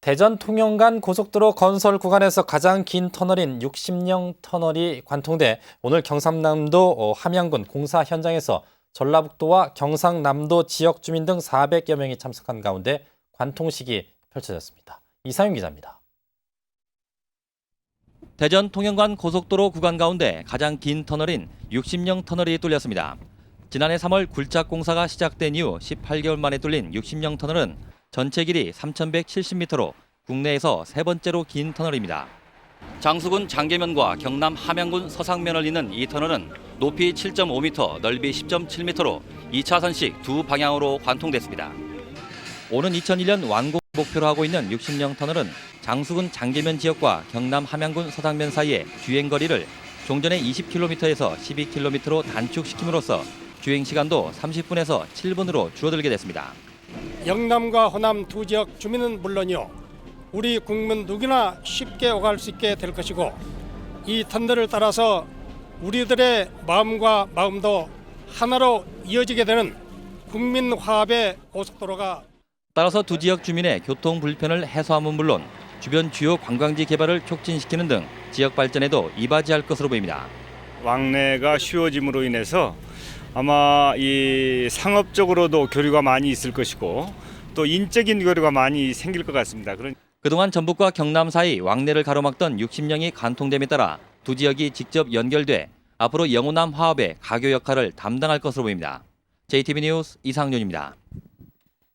대전 통영간 고속도로 건설 구간에서 가장 긴 터널인 60령 터널이 관통돼 오늘 경상남도 어, 함양군 공사 현장에서 전라북도와 경상남도 지역 주민 등 400여 명이 참석한 가운데 관통식이 펼쳐졌습니다. 이상윤 기자입니다. 대전 통영간 고속도로 구간 가운데 가장 긴 터널인 60령 터널이 뚫렸습니다. 지난해 3월 굴착 공사가 시작된 이후 18개월 만에 뚫린 60령 터널은 전체 길이 3,170m로 국내에서 세 번째로 긴 터널입니다. 장수군 장계면과 경남 함양군 서상면을 잇는 이 터널은 높이 7.5m, 넓이 10.7m로 2차선씩 두 방향으로 관통됐습니다. 오는 2001년 완공 목표로 하고 있는 60령 터널은 장수군 장계면 지역과 경남 함양군 서상면 사이의 주행 거리를 종전의 20km에서 12km로 단축시킴으로써 주행 시간도 30분에서 7분으로 줄어들게 됐습니다. 영남과 호남 두 지역 주민은 물론이요 우리 국민 누구나 쉽게 오갈 수 있게 될 것이고 이 터널을 따라서 우리들의 마음과 마음도 하나로 이어지게 되는 국민 화합의 고속도로가 따라서 두 지역 주민의 교통 불편을 해소함은 물론 주변 주요 관광지 개발을 촉진시키는 등 지역 발전에도 이바지할 것으로 보입니다. 왕래가 쉬워짐으로 인해서 아마 이 상업적으로도 교류가 많이 있을 것이고 또 인적인 교류가 많이 생길 것 같습니다. 그런 그동안 전북과 경남 사이 왕래를 가로막던 60령이 관통됨에 따라 두 지역이 직접 연결돼 앞으로 영호남 화합의 가교 역할을 담당할 것으로 보입니다. JTB 뉴스 이상윤입니다.